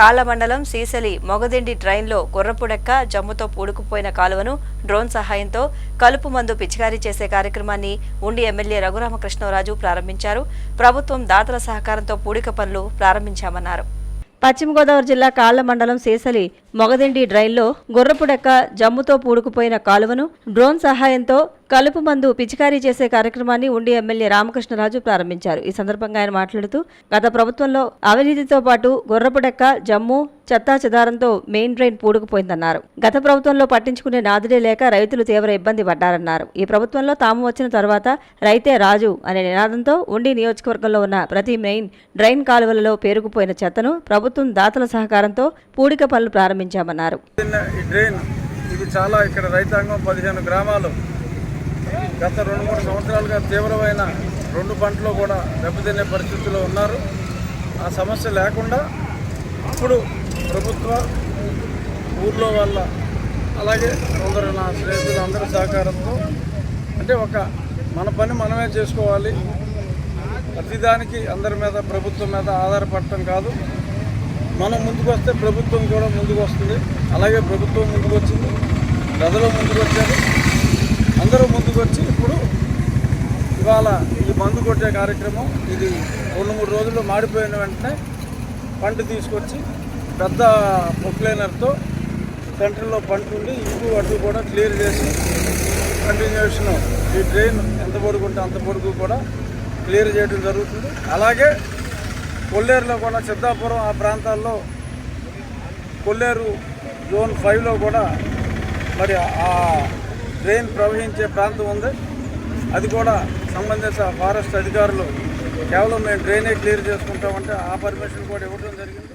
కాళ్ళ మండలం సీసలి మొగదిండి ట్రైన్లో గుర్రపుడెక్క జమ్ముతో పూడుకుపోయిన కాలువను డ్రోన్ సహాయంతో కలుపు మందు పిచికారీ చేసే కార్యక్రమాన్ని ఉండి ఎమ్మెల్యే రఘురామకృష్ణరాజు ప్రారంభించారు. ప్రభుత్వం దాతల సహకారంతో పూడిక పనులు ప్రారంభించామన్నారు. పశ్చిమ గోదావరి జిల్లా కాళ్ళ మండలం సీసలి మొగదిండి డ్రైన్లో గుర్రపుడెక్క జమ్ముతో పూడుకుపోయిన కాలువను డ్రోన్ సహాయంతో కలుపు మందు పిచికారీ చేసే కార్యక్రమాన్ని ఉండి ఎమ్మెల్యే రామకృష్ణరాజు ప్రారంభించారు. ఈ సందర్భంగా ఆయన మాట్లాడుతూ గత ప్రభుత్వంలో అవినీతితో పాటు గుర్రపుడెక్క జమ్ము చెత్తా చెదారంతో మెయిన్ డ్రైన్ పూడుకుపోయిందన్నారు. గత ప్రభుత్వంలో పట్టించుకునే నాదుడే లేక రైతులు తీవ్ర ఇబ్బంది పడ్డారన్నారు. ఈ ప్రభుత్వంలో తాము వచ్చిన తర్వాత రైతే రాజు అనే నినాదంతో ఉండి నియోజకవర్గంలో ఉన్న ప్రతి మెయిన్ డ్రైన్ కాలువలలో పేరుకుపోయిన చెత్తను ప్రభుత్వం దాతల సహకారంతో పూడిక పనులు ప్రారంభించామన్నారు. ఇది చాలా ఇక్కడ రైతాంగం పదిహేను గ్రామాలు. గత రెండు మూడు సంవత్సరాలుగా తీవ్రమైన రెండు పంటలు కూడా దెబ్బతినే పరిస్థితిలో ఉన్నారు. ఆ సమస్య లేకుండా ఇప్పుడు ప్రభుత్వ ఊర్లో వాళ్ళ అలాగే కొందరు నా స్నేహితులు అందరి సహకారంతో అంటే ఒక మన పని మనమే చేసుకోవాలి. ప్రతిదానికి అందరి మీద ప్రభుత్వం మీద ఆధారపడటం కాదు. మనం ముందుకు వస్తే ప్రభుత్వం కూడా ముందుకు వస్తుంది అలాగే ప్రభుత్వం ముందుకు వచ్చింది ప్రజలు ముందుకు వచ్చారు అందరూ ముందుకు వచ్చి ఇప్పుడు ఇవాళ ఇది మందు కొట్టే కార్యక్రమం ఇది రెండు మూడు రోజుల్లో మాడిపోయిన వెంటనే పంట తీసుకొచ్చి పెద్ద పొక్లైనర్తో సెంటర్లో పంట ఉండి ఇటు అటు కూడా క్లియర్ చేసి కంటిన్యూషన్ ఈ ట్రైన్ ఎంత పొడుగు ఉంటే అంత పొడుగు కూడా క్లియర్ చేయడం జరుగుతుంది. అలాగే కొల్లేరులో కూడా సిద్ధాపురం ఆ ప్రాంతాల్లో కొల్లేరు జోన్ ఫైవ్లో కూడా మరి ఆ ట్రైన్ ప్రవహించే ప్రాంతం ఉంది. అది కూడా సంబంధిత ఫారెస్ట్ అధికారులు కేవలం మేము డ్రైనే క్లియర్ చేసుకుంటామంటే ఆ పర్మిషన్ కూడా ఇవ్వడం జరిగింది.